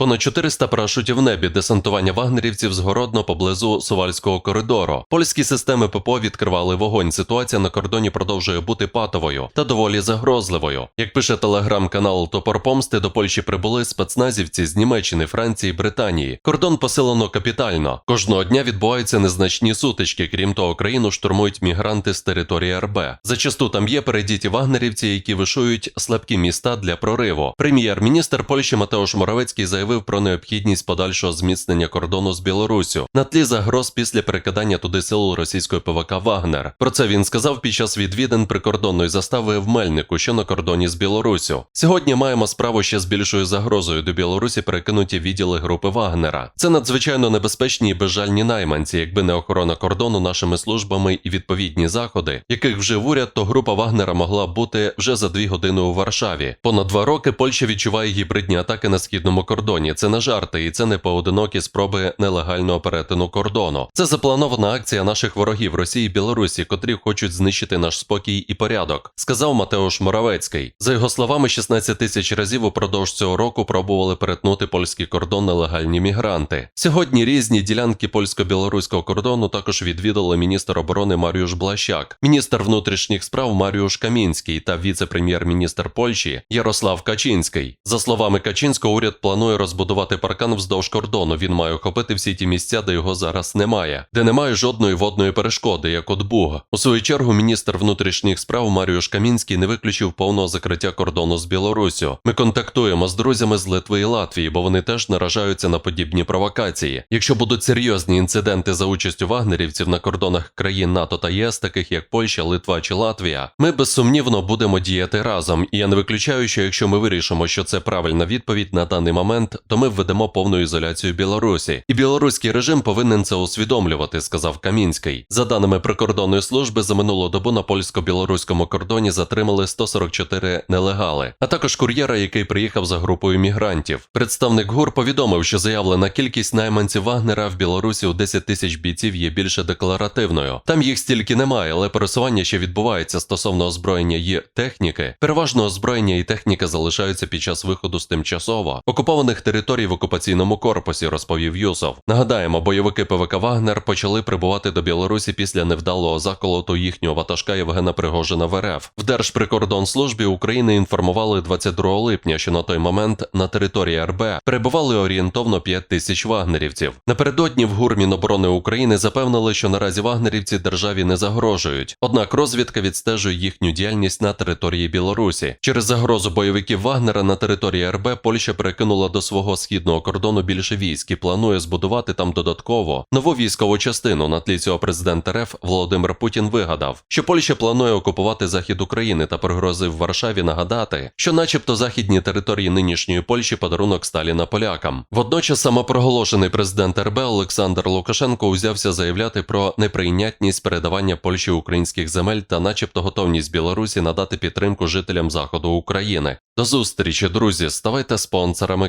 Понад 400 парашутів в небі, десантування вагнерівців згородно поблизу Сувальського коридору. Польські системи ППО відкривали вогонь. Ситуація на кордоні продовжує бути патовою та доволі загрозливою. Як пише телеграм-канал Топор Помсти, до Польщі прибули спецназівці з Німеччини, Франції, Британії. Кордон посилено капітально. Кожного дня відбуваються незначні сутички. Крім того, країну штурмують мігранти з території РБ. Зачасту там є передіті вагнерівці, які вишують слабкі міста для прориву. Прем'єр-міністр Польщі Матеуш Моравецький заявив про необхідність подальшого зміцнення кордону з Білоруссю на тлі загроз після перекидання туди сил російської ПВК Вагнер. Про це він сказав під час відвідин прикордонної застави в Мельнику, що на кордоні з Білоруссю. Сьогодні маємо справу ще з більшою загрозою. До Білорусі перекинуті відділи групи Вагнера. Це надзвичайно небезпечні і безжальні найманці. Якби не охорона кордону нашими службами і відповідні заходи, яких вжив уряд, то група Вагнера могла бути вже за дві години у Варшаві. Понад два роки Польща відчуває гібридні атаки на східному кордоні. Це не жарти, і це не поодинокі спроби нелегального перетину кордону. Це запланована акція наших ворогів Росії і Білорусі, котрі хочуть знищити наш спокій і порядок, сказав Матеуш Моравецький. За його словами, 16 тисяч разів упродовж цього року пробували перетнути польський кордон нелегальні мігранти. Сьогодні різні ділянки польсько-білоруського кордону також відвідали міністр оборони Маріуш Блащак, міністр внутрішніх справ Маріуш Камінський та віце-прем'єр-міністр Польщі Ярослав Качинський. За словами Качинського, уряд планує розбудувати паркан вздовж кордону. Він має охопити всі ті місця, де його зараз немає, де немає жодної водної перешкоди, як от Буг. У свою чергу міністр внутрішніх справ Маріуш Камінський не виключив повного закриття кордону з Білоруссю. Ми контактуємо з друзями з Литви і Латвії, бо вони теж наражаються на подібні провокації. Якщо будуть серйозні інциденти за участю вагнерівців на кордонах країн НАТО та ЄС, таких як Польща, Литва чи Латвія, ми безсумнівно будемо діяти разом. І я не виключаю, що якщо ми вирішимо, що це правильна відповідь на даний момент, то ми введемо повну ізоляцію Білорусі. І білоруський режим повинен це усвідомлювати, сказав Камінський. За даними прикордонної служби, за минулу добу на польсько-білоруському кордоні затримали 144 нелегали, а також кур'єра, який приїхав за групою мігрантів. Представник ГУР повідомив, що заявлена кількість найманців Вагнера в Білорусі у 10 тисяч бійців є більше декларативною. Там їх стільки немає, але пересування ще відбувається стосовно озброєння і техніки. Переважно озброєння і техніка залишаються під час виходу з тимчасово окупованих територій в окупаційному корпусі, розповів Юсов. Нагадаємо, бойовики ПВК Вагнер почали прибувати до Білорусі після невдалого заколоту їхнього ватажка Євгена Пригожина в РФ. В Держприкордонслужбі України інформували 22 липня, що на той момент на території РБ перебували орієнтовно 5 тисяч вагнерівців. Напередодні в ГУР Міноборони України запевнили, що наразі вагнерівці державі не загрожують. Однак розвідка відстежує їхню діяльність на території Білорусі. Через загрозу бойовиків Вагнера на території РБ Польща перекинула до свого східного кордону більше військ і планує збудувати там додатково нову військову частину. На тлі цього президент РФ Володимир Путін вигадав, що Польща планує окупувати захід України та пригрозив Варшаві нагадати, що, начебто, західні території нинішньої Польщі подарунок Сталіна полякам. Водночас самопроголошений президент РБ Олександр Лукашенко узявся заявляти про неприйнятність передавання Польщі українських земель та, начебто, готовність Білорусі надати підтримку жителям заходу України. До зустрічі, друзі. Ставайте спонсорами